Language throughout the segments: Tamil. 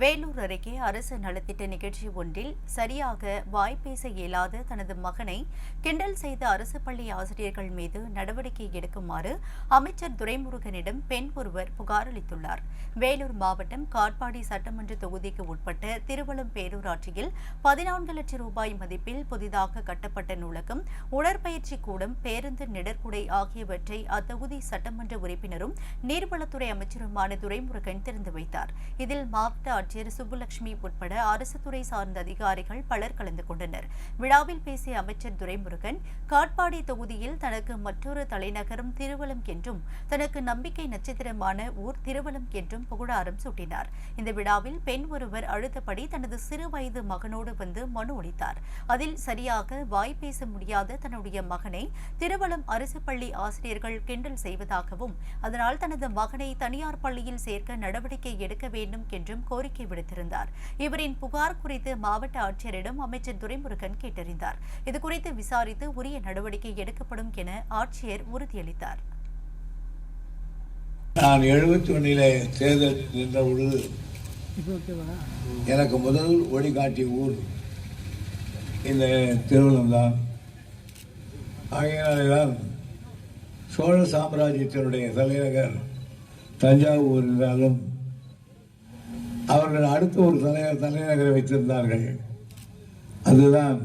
வேலூர் அருகே அரசு நலத்திட்ட நிகழ்ச்சி ஒன்றில் சரியாக வாய் பேச இயலாத தனது மகனை கிண்டல் செய்த அரசு பள்ளி ஆசிரியர்கள் மீது நடவடிக்கை எடுக்குமாறு அமைச்சர் துரைமுருகனிடம் பெண் ஒருவர் புகார் அளித்துள்ளார். வேலூர் மாவட்டம் காட்பாடி சட்டமன்ற தொகுதிக்கு உட்பட்ட திருவளம் பேரூராட்சியில் பதினான்கு லட்சம் ரூபாய் மதிப்பில் புதிதாக கட்டப்பட்ட நூலகம் உடற்பயிற்சி கூடம் பேருந்து நிடற்குடை ஆகியவற்றை அத்தொகுதி சட்டமன்ற உறுப்பினரும் நீர்வளத்துறை அமைச்சருமான துரைமுருகன் திறந்து வைத்தார். இதில் மாவட்ட ஆட்சியர் சுப்புலட்சுமி உட்பட அரசு துறை சார்ந்த அதிகாரிகள் பலர் கலந்து கொண்டனர். விழாவில் பேசிய அமைச்சர் துரைமுருகன் காட்பாடி தொகுதியில் தனக்கு மற்றொரு தலைநகரம் திருவலம் என்றும் தனக்கு நம்பிக்கை நட்சத்திரமான ஊர் திருவலம் என்றும் புகழாரம் சூட்டினார். இந்த விழாவில் பெண் ஒருவர் அழுத்தபடி தனது சிறு வயது மகனோடு வந்து மனு அளித்தார். அதில் சரியாக வாய் பேச முடியாத தன்னுடைய மகனை திருவலம் அரசு பள்ளி ஆசிரியர்கள் கிண்டல் செய்வதாகவும் அதனால் தனது மகனை தனியார் பள்ளியில் சேர்க்க நடவடிக்கை எடுக்க வேண்டும் என்றும் கோரிக்கை விடுத்திருந்தார். இவரின் புகார் குறித்து மாவட்ட ஆட்சியரிடம் அமைச்சர் துரைமுருகன் கேட்டறிந்தார். இதுகுறித்து விசாரித்து உரிய நடவடிக்கை எடுக்கப்படும் என ஆட்சியர் உறுதியளித்தார். நான் எழுபத்தி ஒன்னிலே தேர்தல் நின்ற பொழுது எனக்கு முதல் வழிகாட்டிய ஊர் இந்த திருவள்ளம்தான். ஆகையினால்தான் சோழ சாம்ராஜ்யத்தினுடைய தலைநகர் தஞ்சாவூர் என்றாலும் அவர்கள் அடுத்த ஒரு தலைநகர் தலைநகரை வைத்திருந்தார்கள். அதுதான்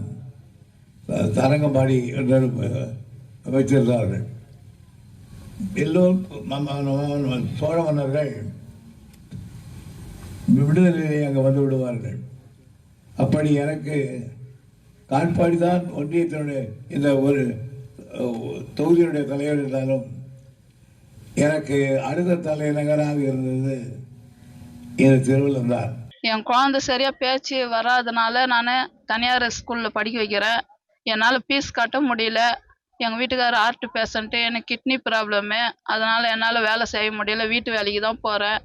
தரங்கம்பாடி என்று வைத்திருந்தார்கள் எல்லோரும் சோழ மன்னர்கள் விடுதலையிலே அங்கே வந்து விடுவார்கள். அப்படி எனக்கு காட்பாடி தான் ஒன்றியத்தினுடைய இந்த ஒரு தொகுதியுடைய தொகுதியினுடைய தலைவர் இருந்தாலும் எனக்கு அடுத்த தலைநகராக இருந்தது எனக்கு தெருவில் தான் என் குழந்தை சரியா பேச்சு வராதனால நான் தனியார் ஸ்கூல்ல படிக்க வைக்கிறேன். என்னால் ஃபீஸ் கட்ட முடியல. எங்கள் வீட்டுக்காரர் ஹார்ட் பேஷண்ட்டு எனக்கு கிட்னி ப்ராப்ளமு அதனால என்னால் வேலை செய்ய முடியல. வீட்டு வேலைக்கு தான் போகிறேன்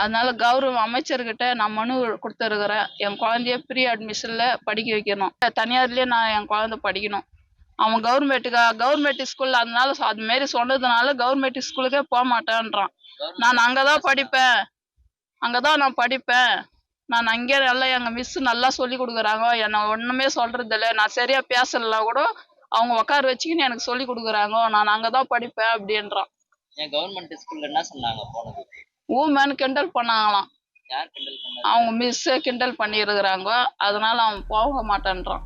அதனால கௌரவ அமைச்சர்கிட்ட நான் மனு கொடுத்துருக்குறேன். என் குழந்தைய ப்ரீ அட்மிஷனில் படிக்க வைக்கணும். தனியார்லேயே நான் என் குழந்தை படிக்கணும். அவன் கவர்மெண்ட்டுக்கா கவர்மெண்ட் ஸ்கூலில் அதனால அதுமாரி சொன்னதுனால கவர்மெண்ட் ஸ்கூலுக்கே போக மாட்டேன்றான். நான் அங்கே தான் படிப்பேன். அங்கே தான் நான் படிப்பேன். நான் அங்கே நல்லா எங்கள் மிஸ் நல்லா சொல்லி கொடுக்குறாங்க. என்னை ஒன்றுமே சொல்கிறது இல்லை நான் சரியாக பேசலைனா கூட அவங்க உட்கார வச்சுக்கின்னு எனக்கு சொல்லி கொடுக்குறாங்க. நான் அங்கே தான் படிப்பேன் அப்படின்றான். என் கவர்மெண்ட் ஸ்கூல்ல என்ன சொன்னாங்க போனது ஊமேன்னு கிண்டல் பண்ணாங்களாம். அவங்க மிஸ்ஸே கிண்டல் பண்ணியிருக்கிறாங்க அதனால அவன் போக மாட்டேன்றான்.